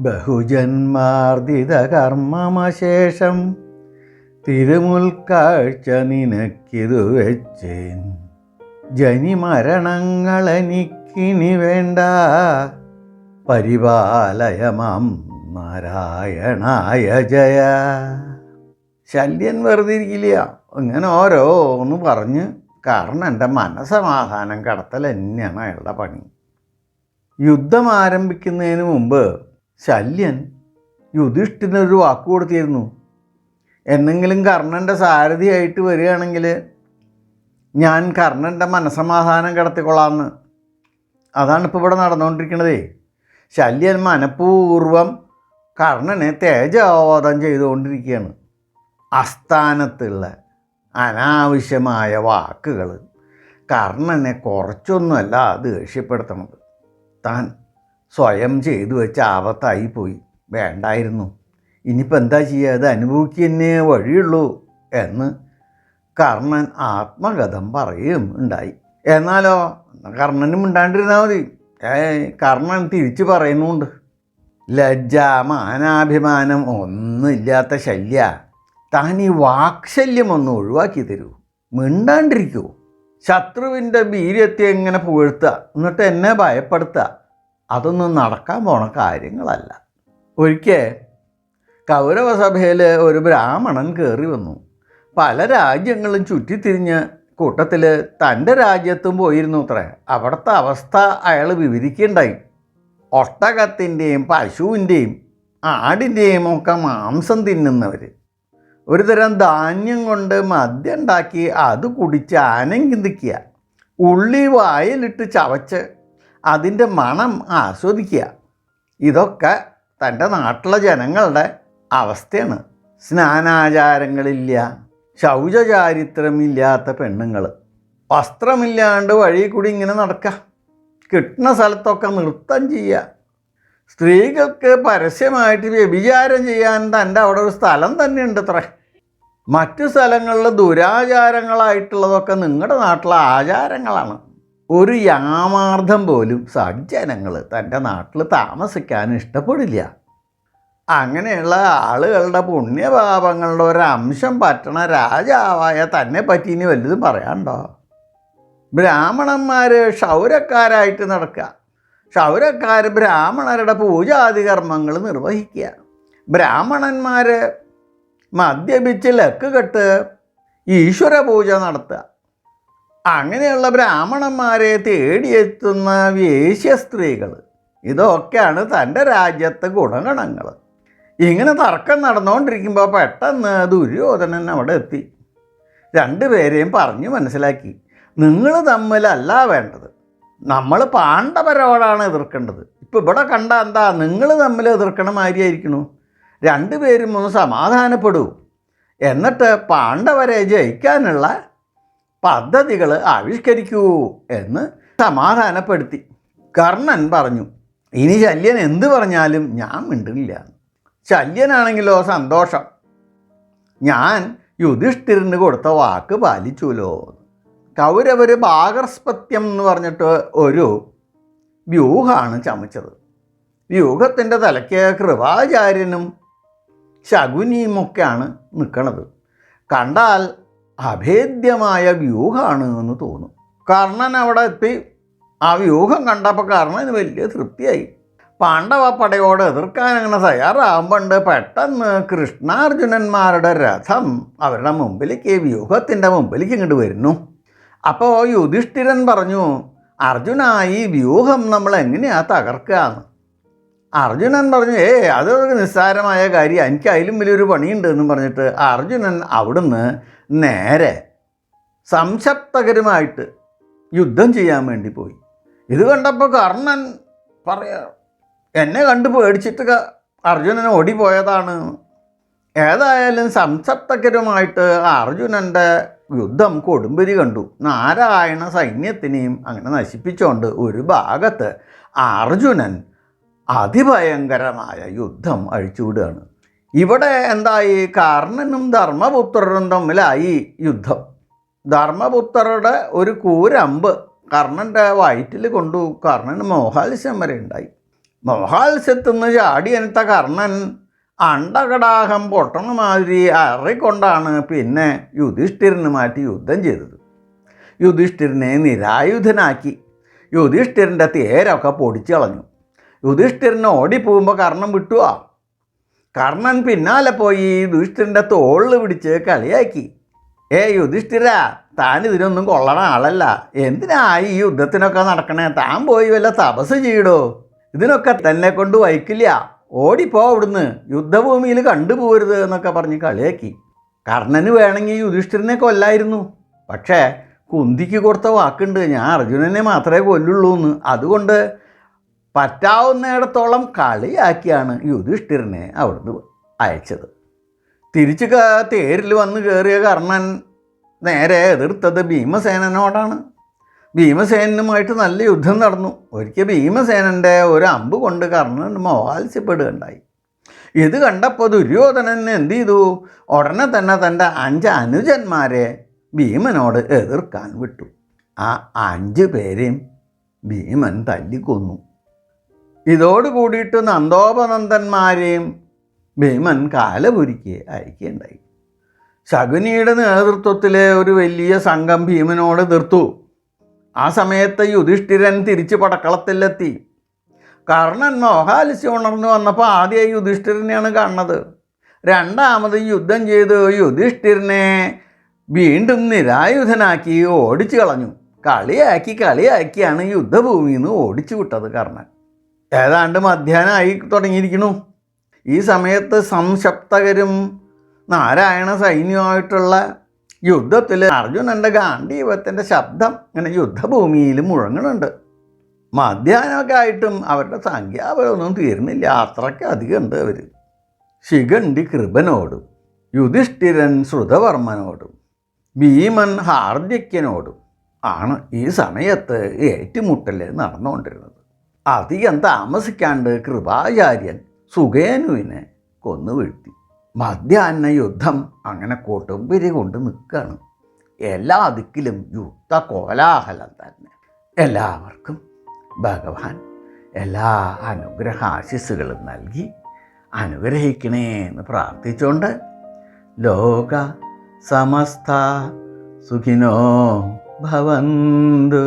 ബഹുജന്മാർദ്ദിത കർമ്മമശേഷം തിരുമുൽക്കാഴ്ച നിനക്കിതു വെച്ചേൻ. ജനിമരണങ്ങളെനിക്കിനി വേണ്ട. പരിപാലയമാം നാരായണായ ജയ. ശല്യൻ വെറുതെ ഇരിക്കില്ല ഇങ്ങനെ ഓരോന്ന് പറഞ്ഞ് കാരണം എന്റെ മനസമാധാനം കടത്തൽ തന്നെയാണ് അയാളുടെ പണി. യുദ്ധം ആരംഭിക്കുന്നതിന് മുമ്പ് ശല്യൻ യുധിഷ്ഠിനൊരു വാക്ക് കൊടുത്തിരുന്നു. എന്നെങ്കിലും കർണന്റെ സാരഥിയായിട്ട് വരികയാണെങ്കിൽ ഞാൻ കർണന്റെ മനസമാധാനം കിടത്തിക്കൊള്ളാമെന്ന് അതാണ് ഇപ്പോൾ ഇവിടെ നടന്നുകൊണ്ടിരിക്കണതേ. ശല്യൻ മനഃപൂർവം കർണനെ തേജാവോധം ചെയ്തുകൊണ്ടിരിക്കുകയാണ്. അസ്ഥാനത്തുള്ള അനാവശ്യമായ വാക്കുകൾ കർണനെ കുറച്ചൊന്നുമല്ല ദേഷ്യപ്പെടുത്തണത്. താൻ സ്വയം ചെയ്തു വെച്ച ആപത്തായി പോയി. വേണ്ടായിരുന്നു. ഇനിയിപ്പോൾ എന്താ ചെയ്യുക അത് അനുഭവിക്കുക തന്നെ വഴിയുള്ളൂ എന്ന് കർണൻ ആത്മകഥം പറയുകയും ഉണ്ടായി. എന്നാലോ? കർണനും മിണ്ടാണ്ടിരുന്നാൽ മതി. കർണൻ തിരിച്ചു പറയുന്നുണ്ട്. ലജ്ജ മാനാഭിമാനം ഒന്നുമില്ലാത്ത ശല്യ. താൻ ഈ വാക്ശല്യം ഒന്ന് ഒഴിവാക്കി തരൂ. മിണ്ടാണ്ടിരിക്കൂ. ശത്രുവിന്റെ വീര്യത്തെ എങ്ങനെ പുകഴ്ത്തുക എന്നിട്ട് എന്നെ ഭയപ്പെടുത്തുക അതൊന്നും നടക്കാൻ പോണ കാര്യങ്ങളല്ല. ഒരിക്കൽ കൗരവസഭയിൽ ഒരു ബ്രാഹ്മണൻ കയറി വന്നു. പല രാജ്യങ്ങളും ചുറ്റിത്തിരിഞ്ഞ് കൂട്ടത്തിൽ തന്റെ രാജ്യത്തും പോയിരുന്നു അത്രേ. അവിടുത്തെ അവസ്ഥ അയാൾ വിവരിക്കുകയുണ്ടായി ഒട്ടകത്തിന്റെയും പശുവിന്റെയും ആടിന്റെയും ഒക്കെ മാംസം തിന്നുന്നവർ ഒരു തരം ധാന്യം കൊണ്ട് മദ്യം ഉണ്ടാക്കി അത് കുടിച്ച് ആനങ്കിന്തിക്കുക ഉള്ളി വായിലിട്ട് ചവച്ച് അതിന്റെ മണം ആസ്വദിക്കുക. ഇതൊക്കെ തന്റെ നാട്ടിലെ ജനങ്ങളുടെ അവസ്ഥയാണ്. സ്നാനാചാരങ്ങളില്ല ശൗചചാരിത്രമില്ലാത്ത പെണ്ണുങ്ങൾ. വസ്ത്രമില്ലാണ്ട് വഴി കൂടി ഇങ്ങനെ നടക്കുക. കിട്ടുന്ന സ്ഥലത്തൊക്കെ നൃത്തം ചെയ്യുക. സ്ത്രീകൾക്ക് പരസ്യമായിട്ട് വ്യഭിചാരം ചെയ്യാൻ തന്റെ അവിടെ ഒരു സ്ഥലം തന്നെ ഉണ്ട് അത്ര മറ്റു സ്ഥലങ്ങളിൽ ദുരാചാരങ്ങളായിട്ടുള്ളതൊക്കെ നിങ്ങളുടെ നാട്ടിലെ ആചാരങ്ങളാണ്. ഒരു യാമാർത്ഥം പോലും സജ്ജനങ്ങൾ തന്റെ നാട്ടിൽ താമസിക്കാൻ ഇഷ്ടപ്പെടില്ല. അങ്ങനെയുള്ള ആളുകളുടെ പുണ്യപാപങ്ങളുടെ ഒരംശം പറ്റണ രാജാവായ തന്നെ പറ്റി ഇനി വലുതും പറയാണ്ടോ ബ്രാഹ്മണന്മാർ ക്ഷൗരക്കാരായിട്ട് നടക്കുക. ക്ഷൗരക്കാർ ബ്രാഹ്മണരുടെ പൂജാതി കർമ്മങ്ങൾ നിർവഹിക്കുക. ബ്രാഹ്മണന്മാർ മദ്യപിച്ച് ലക്ക് കെട്ട് ഈശ്വര പൂജ നടത്തുക. അങ്ങനെയുള്ള ബ്രാഹ്മണന്മാരെ തേടിയെത്തുന്ന വേശ്യ സ്ത്രീകൾ ഇതൊക്കെയാണ് തന്റെ രാജ്യത്തെ ഗുണഗണങ്ങൾ ഇങ്ങനെ തർക്കം നടന്നുകൊണ്ടിരിക്കുമ്പോൾ പെട്ടെന്ന് ദുര്യോധനൻ അവിടെ എത്തി. രണ്ടുപേരെയും പറഞ്ഞു മനസ്സിലാക്കി. നിങ്ങൾ തമ്മിലല്ല വേണ്ടത്. നമ്മൾ പാണ്ഡവരോടാണ് എതിർക്കേണ്ടത്. ഇപ്പോൾ ഇവിടെ കണ്ട എന്താ? നിങ്ങൾ തമ്മിൽ എതിർക്കണ മാതിരിയായിരിക്കണു രണ്ടുപേരും ഒന്ന് സമാധാനപ്പെടൂ. എന്നിട്ട് പാണ്ഡവരെ ജയിക്കാനുള്ള പദ്ധതികൾ ആവിഷ്കരിക്കൂ എന്ന് സമാധാനപ്പെടുത്തി. കർണൻ പറഞ്ഞു ഇനി ശല്യൻ എന്ത് പറഞ്ഞാലും ഞാൻ മിണ്ടില്ല. ശല്യനാണെങ്കിലോ സന്തോഷം. ഞാൻ യുധിഷ്ഠിരന് കൊടുത്ത വാക്ക് പാലിച്ചുല്ലോ കൗരവർ ഭാഗർസ്പത്യം എന്ന് പറഞ്ഞിട്ട് ഒരു വ്യൂഹമാണ് ചമച്ചത്. വ്യൂഹത്തിന്റെ തലയ്ക്ക് കൃപാചാര്യനും ശകുനിയുമൊക്കെയാണ് നിൽക്കണത് കണ്ടാൽ അഭേദ്യമായ വ്യൂഹമാണ് എന്ന് തോന്നും. കർണൻ അവിടെ എത്തി. ആ വ്യൂഹം കണ്ടപ്പോൾ കർണന് വലിയ തൃപ്തിയായി. പാണ്ഡവ പടയോട് എതിർക്കാൻ അങ്ങനെ തയ്യാറാകുമ്പോണ്ട് പെട്ടെന്ന് കൃഷ്ണാർജുനന്മാരുടെ രഥം അവരുടെ മുമ്പിലേക്ക് വ്യൂഹത്തിന്റെ മുമ്പിലേക്ക് ഇങ്ങോട്ട് വരുന്നു. അപ്പോൾ യുധിഷ്ഠിരൻ പറഞ്ഞു അർജുന ഈ വ്യൂഹം നമ്മൾ എങ്ങനെയാണ് തകർക്കുക തകർക്കുകയെന്ന് അർജുനൻ പറഞ്ഞു ഏ അതൊരു നിസ്സാരമായ കാര്യം. എനിക്ക് അതിലും വലിയൊരു പണിയുണ്ട് എന്നും പറഞ്ഞിട്ട് അർജുനൻ അവിടുന്ന് നേരെ സംശപ്തകരുമായിട്ട് യുദ്ധം ചെയ്യാൻ വേണ്ടി പോയി. ഇത് കണ്ടപ്പോൾ കർണൻ പറയ എന്നെ കണ്ടു പേടിച്ചിട്ട് അർജുനൻ ഓടിപ്പോയതാണ് ഏതായാലും സംശപ്തകരുമായിട്ട് അർജുനന്റെ യുദ്ധം കൊടുമ്പിരി കണ്ടു. നാരായണ സൈന്യത്തിനെയും അങ്ങനെ നശിപ്പിച്ചുകൊണ്ട് ഒരു ഭാഗത്ത് അർജുനൻ അതിഭയങ്കരമായ യുദ്ധം അഴിച്ചുവിടുകയാണ്. ഇവിടെ എന്തായി? കർണനും ധർമ്മപുത്രരും തമ്മിലായി യുദ്ധം. ധർമ്മപുത്രരുടെ ഒരു കൂരമ്പ് കർണന്റെ വയറ്റിൽ കൊണ്ടു കർണന് മോഹാത്സ്യം വരെ ഉണ്ടായി. മോഹാത്സ്യത്തുനിന്ന് ചാടി അനത്ത കർണൻ അണ്ടകടാഹം പൊട്ടണ മാതിരി അറിക്കൊണ്ടാണ് പിന്നെ യുധിഷ്ഠിരന് മാറ്റി യുദ്ധം ചെയ്തത്. യുധിഷ്ഠിരനെ നിരായുധനാക്കി. യുധിഷ്ഠിരന്റെ തേരൊക്കെ പൊടിച്ചു കളഞ്ഞു യുധിഷ്ഠിരൻ ഓടിപ്പോകുമ്പോൾ കർണം വിട്ടുവാ. കർണൻ പിന്നാലെ പോയി യുധിഷ്ഠിരന്റെ തോളിൽ പിടിച്ച് കളിയാക്കി. ഏ യുധിഷ്ഠിര താൻ ഇതിനൊന്നും കൊള്ളണ ആളല്ല. എന്തിനാ ഈ യുദ്ധത്തിനൊക്കെ നടക്കണേ? താൻ പോയി വല്ല തപസ് ചെയ്യടോ. ഇതിനൊക്കെ തന്നെ കൊണ്ട് വഹിക്കില്ല ഓടിപ്പോ അവിടുന്ന്. യുദ്ധഭൂമിയിൽ കണ്ടുപോരുത് എന്നൊക്കെ പറഞ്ഞ് കളിയാക്കി. കർണന് വേണമെങ്കിൽ യുധിഷ്ഠിരനെ കൊല്ലായിരുന്നു. പക്ഷേ കുന്തിക്ക് കൊടുത്ത വാക്കുണ്ട്. ഞാൻ അർജുനനെ മാത്രമേ കൊല്ലുള്ളൂ എന്ന് അതുകൊണ്ട് പറ്റാവുന്നിടത്തോളം കളിയാക്കിയാണ് യുധിഷ്ഠിരനെ അവിടുന്ന് അയച്ചത്. തിരിച്ച് തേരിൽ വന്ന് കയറിയ കർണൻ നേരെ എതിർത്തത് ഭീമസേനനോടാണ്. ഭീമസേനനുമായിട്ട് നല്ല യുദ്ധം നടന്നു. ഒരിക്കൽ ഭീമസേനന്റെ ഒരു അമ്പ് കൊണ്ട് കർണൻ മോഹാത്സ്യപ്പെടുകയുണ്ടായി. ഇത് കണ്ടപ്പോൾ ദുര്യോധനൻ എന്ത് ചെയ്തു? ഉടനെ തന്നെ തന്റെ അഞ്ച് അനുജന്മാരെ ഭീമനോട് എതിർക്കാൻ വിട്ടു. ആ അഞ്ച് പേരെയും ഭീമൻ തല്ലിക്കൊന്നു. ഇതോട് കൂടിയിട്ട് നന്ദോപനന്ദന്മാരെയും ഭീമൻ കാലപുരിക്ക് അയക്കുകയുണ്ടായി. ശകുനിയുടെ നേതൃത്വത്തിലെ ഒരു വലിയ സംഘം ഭീമനോട് എതിർത്തു. ആ സമയത്ത് യുധിഷ്ഠിരൻ തിരിച്ച് പടക്കളത്തിലെത്തി. കർണൻ മോഹാലിസി ഉണർന്നു വന്നപ്പോൾ ആദ്യം യുധിഷ്ഠിരനെയാണ് കാണുന്നത്. രണ്ടാമത് യുദ്ധം ചെയ്ത് യുധിഷ്ഠിരനെ വീണ്ടും നിരായുധനാക്കി ഓടിച്ചു കളഞ്ഞു കളിയാക്കി കളിയാക്കിയാണ് യുദ്ധഭൂമിയിൽ നിന്ന് ഓടിച്ചു വിട്ടത് കർണൻ. ഏതാണ്ട് മധ്യാഹ്നമായി തുടങ്ങിയിരിക്കുന്നു. ഈ സമയത്ത് സംശപ്തകരും നാരായണ സൈന്യമായിട്ടുള്ള യുദ്ധത്തിൽ അർജുനന്റെ ഗാന്ധീപത്തിന്റെ ശബ്ദം ഇങ്ങനെ യുദ്ധഭൂമിയിൽ മുഴങ്ങുന്നുണ്ട് മധ്യാഹ്നമൊക്കെ ആയിട്ടും അവരുടെ സംഖ്യാബലമൊന്നും തീരുന്നില്ല അത്രയ്ക്ക് അധികം ഉണ്ട് അവർ ശിഖണ്ഡി കൃപനോടും യുധിഷ്ഠിരൻ ശ്രുതവർമ്മനോടും ഭീമൻ ഹാർദിക്യനോടും ആണ് ഈ സമയത്ത് ഏറ്റുമുട്ടൽ നടന്നുകൊണ്ടിരുന്നത്. അധികം താമസിക്കാണ്ട് കൃപാചാര്യൻ സുഖേനുവിനെ കൊന്നു വീഴ്ത്തി. മധ്യാഹ്ന യുദ്ധം അങ്ങനെ കൊട്ടുംപിരി കൊണ്ട് നിൽക്കുകയാണ് എല്ലാ ദിക്കിലും യുദ്ധ കോലാഹലം തന്നെ. എല്ലാവർക്കും ഭഗവാൻ എല്ലാ അനുഗ്രഹാശിസ്സുകളും നൽകി അനുഗ്രഹിക്കണേ എന്ന് പ്രാർത്ഥിച്ചുകൊണ്ട് ലോക സമസ്ത സുഖിനോ ഭവന്തു.